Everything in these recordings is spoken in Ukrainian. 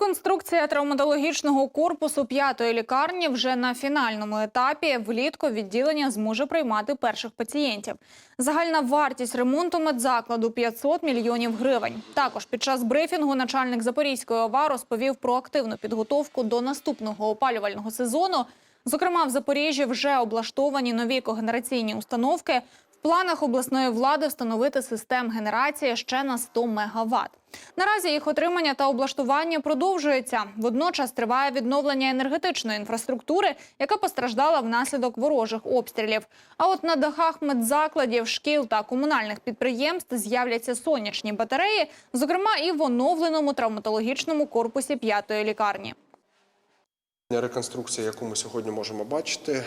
Реконструкція травматологічного корпусу п'ятої лікарні вже на фінальному етапі. Влітку відділення зможе приймати перших пацієнтів. Загальна вартість ремонту медзакладу 500 мільйонів гривень. Також під час брифінгу начальник Запорізької ОВА розповів про активну підготовку до наступного опалювального сезону. Зокрема, в Запоріжжі вже облаштовані нові когенераційні установки. Планах обласної влади встановити систем генерації ще на 100 мегаватт. Наразі їх отримання та облаштування продовжується. Водночас триває відновлення енергетичної інфраструктури, яка постраждала внаслідок ворожих обстрілів. А от на дахах медзакладів, шкіл та комунальних підприємств з'являться сонячні батареї, зокрема і в оновленому травматологічному корпусі п'ятої лікарні. Реконструкція, яку ми сьогодні можемо бачити,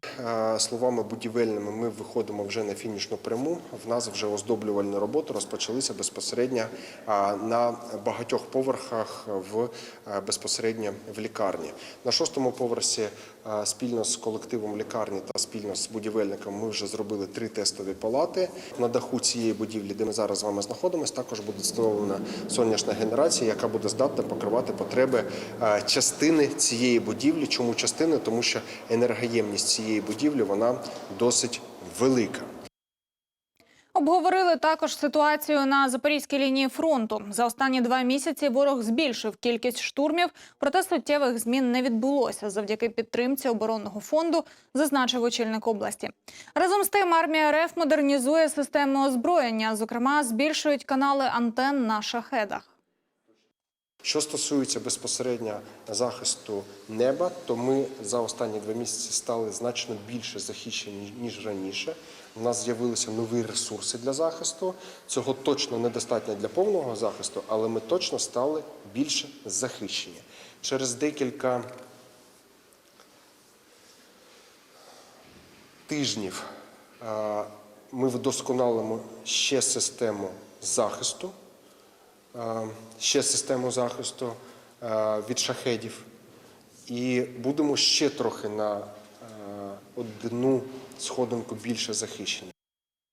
словами будівельними, ми виходимо вже на фінішну пряму. В нас вже оздоблювальні роботи розпочалися безпосередньо е, на багатьох поверхах в е, безпосередньо в лікарні. На шостому поверсі е, спільно з колективом лікарні та спільно з будівельником ми вже зробили три тестові палати. На даху цієї будівлі, де ми зараз з вами знаходимося, також буде встановлена сонячна генерація, яка буде здатна покривати потреби е, частини цієї будівлі. Чому частини? Тому що енергоємність цієї будівлі вона досить велика. Обговорили також ситуацію на запорізькій лінії фронту. За останні два місяці ворог збільшив кількість штурмів, проте суттєвих змін не відбулося завдяки підтримці оборонного фонду, зазначив очільник області. Разом з тим, армія РФ модернізує системи озброєння. Зокрема, збільшують канали антен на шахедах. Що стосується безпосередньо захисту неба, то ми за останні два місяці стали значно більше захищені ніж раніше. У нас з'явилися нові ресурси для захисту. Цього точно недостатньо для повного захисту, але ми точно стали більше захищені. Через декілька тижнів ми вдосконалимо ще систему захисту ще систему захисту е, від шахедів. І будемо ще трохи на е, одну сходинку більше захищені.